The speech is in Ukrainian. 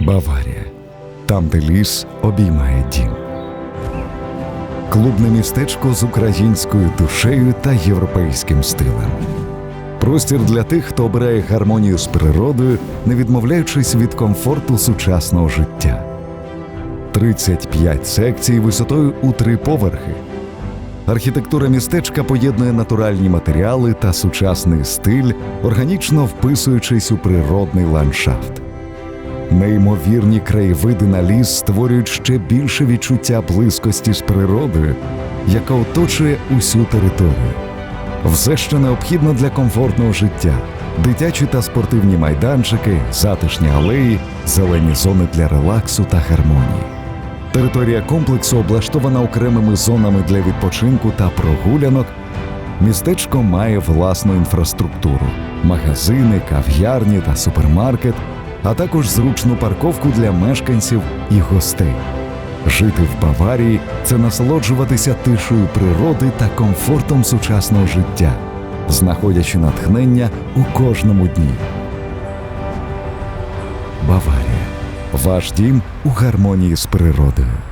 Баварія. Там, де ліс обіймає дім. Клубне містечко з українською душею та європейським стилем. Простір для тих, хто обирає гармонію з природою, не відмовляючись від комфорту сучасного життя. 35 секцій висотою у три поверхи. Архітектура містечка поєднує натуральні матеріали та сучасний стиль, органічно вписуючись у природний ландшафт. Неймовірні краєвиди на ліс створюють ще більше відчуття близькості з природою, яка оточує усю територію. Все, що необхідно для комфортного життя: дитячі та спортивні майданчики, затишні алеї, зелені зони для релаксу та гармонії. Територія комплексу облаштована окремими зонами для відпочинку та прогулянок. Містечко має власну інфраструктуру: магазини, кав'ярні та супермаркет, а також зручну парковку для мешканців і гостей. Жити в Баварії це насолоджуватися тишою природи та комфортом сучасного життя, знаходячи натхнення у кожному дні. Баварія. Ваш дім у гармонії з природою.